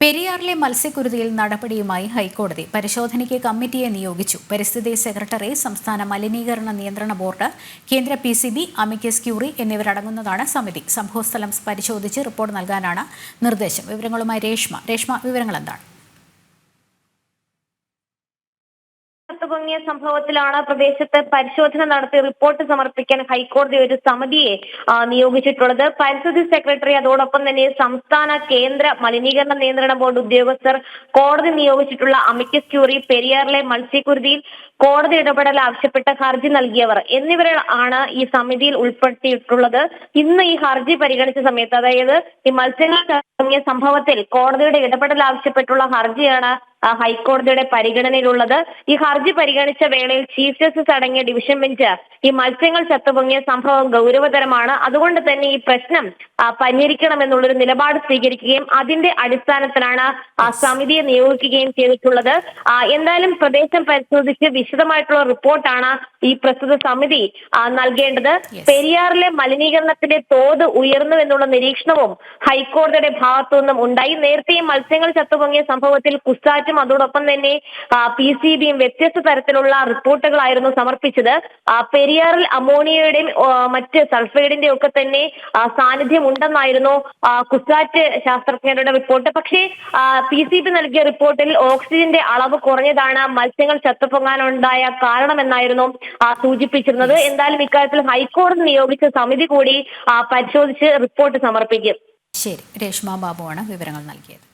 പെരിയാറിലെ മത്സ്യക്കുരുതിയിൽ നടപടിയുമായി ഹൈക്കോടതി പരിശോധനയ്ക്ക് കമ്മിറ്റിയെ നിയോഗിച്ചു. പരിസ്ഥിതി സെക്രട്ടറി സംസ്ഥാന മലിനീകരണ നിയന്ത്രണ ബോർഡ് കേന്ദ്ര P C B amicus curiae എന്നിവരടങ്ങുന്നതാണ് സമിതി. സംഭവസ്ഥലം പരിശോധിച്ച് റിപ്പോർട്ട് നൽകാനാണ് നിർദ്ദേശം. വിവരങ്ങളുമായി രേഷ്മ. രേഷ്മ വിവരങ്ങൾ എന്താണ് പൊങ്ങിയ സംഭവത്തിലാണ് പ്രദേശത്ത് പരിശോധന നടത്തി റിപ്പോർട്ട് സമർപ്പിക്കാൻ ഹൈക്കോടതി ഒരു സമിതിയെ നിയോഗിച്ചിട്ടുള്ളത്. പരിസ്ഥിതി സെക്രട്ടറി അതോടൊപ്പം തന്നെ സംസ്ഥാന കേന്ദ്ര മലിനീകരണ നിയന്ത്രണ ബോർഡ് ഉദ്യോഗസ്ഥർ കോടതി നിയോഗിച്ചിട്ടുള്ള അമിക്കസ് ക്യൂറി പെരിയാറിലെ മത്സ്യക്കുരുതിയിൽ കോടതി ഇടപെടൽ ആവശ്യപ്പെട്ട ഹർജി നൽകിയവർ എന്നിവരെ ആണ് ഈ സമിതിയിൽ ഉൾപ്പെടുത്തിയിട്ടുള്ളത്. ഇന്ന് ഈ ഹർജി പരിഗണിച്ച സമയത്ത് അതായത് ഈ മത്സ്യങ്ങൾ സംഭവത്തിൽ കോടതിയുടെ ഇടപെടൽ ആവശ്യപ്പെട്ടുള്ള ഹർജിയാണ് ഹൈക്കോടതിയുടെ പരിഗണനയിലുള്ളത്. ഈ ഹർജി പരിഗണിച്ച വേളയിൽ ചീഫ് ജസ്റ്റിസ് അടങ്ങിയ ഡിവിഷൻ ബെഞ്ച് ഈ മത്സ്യങ്ങൾ ചത്തുപൊങ്ങിയ സംഭവം ഗൗരവതരമാണ്. അതുകൊണ്ട് തന്നെ ഈ പ്രശ്നം പരിഹരിക്കണമെന്നുള്ളൊരു നിലപാട് സ്വീകരിക്കുകയും അതിന്റെ അടിസ്ഥാനത്തിലാണ് ആ സമിതിയെ നിയോഗിക്കുകയും ചെയ്തിട്ടുള്ളത്. എന്തായാലും പ്രദേശം പരിശോധിച്ച് വിശദമായിട്ടുള്ള റിപ്പോർട്ടാണ് ഈ പ്രസ്തുത സമിതി നൽകേണ്ടത് പെരിയാറിലെ മലിനീകരണത്തിന്റെ തോത് ഉയർന്നു എന്നുള്ള നിരീക്ഷണവും ഹൈക്കോടതിയുടെ ഭാഗത്തു നിന്നും ഉണ്ടായി. നേരത്തെയും മത്സ്യങ്ങൾ ചത്തുപൊങ്ങിയ സംഭവത്തിൽ കുസാറ്റും അതോടൊപ്പം തന്നെ പി സി ബിയും വ്യത്യസ്ത തരത്തിലുള്ള റിപ്പോർട്ടുകളായിരുന്നു സമർപ്പിച്ചത്. പെരിയാറിൽ അമോണിയയുടെയും മറ്റ് സൾഫൈഡിന്റെ ഒക്കെ തന്നെ സാന്നിധ്യം ഉണ്ടെന്നായിരുന്നു കുസാറ്റ് ശാസ്ത്രജ്ഞരുടെ റിപ്പോർട്ട്. പക്ഷേ പി സി ബി നൽകിയ റിപ്പോർട്ടിൽ ഓക്സിജന്റെ അളവ് കുറഞ്ഞതാണ് മത്സ്യങ്ങൾ ചത്തുപൊങ്ങാനുണ്ടായ കാരണമെന്നായിരുന്നു സൂചിപ്പിച്ചിരുന്നത്. എന്തായാലും ഇക്കാര്യത്തിൽ ഹൈക്കോടതി നിയോഗിച്ച സമിതി കൂടി പരിശോധിച്ച് റിപ്പോർട്ട് സമർപ്പിക്കും. ശരി. രേഷ്മ ബാബുവാണ് വിവരങ്ങൾ നൽകിയത്.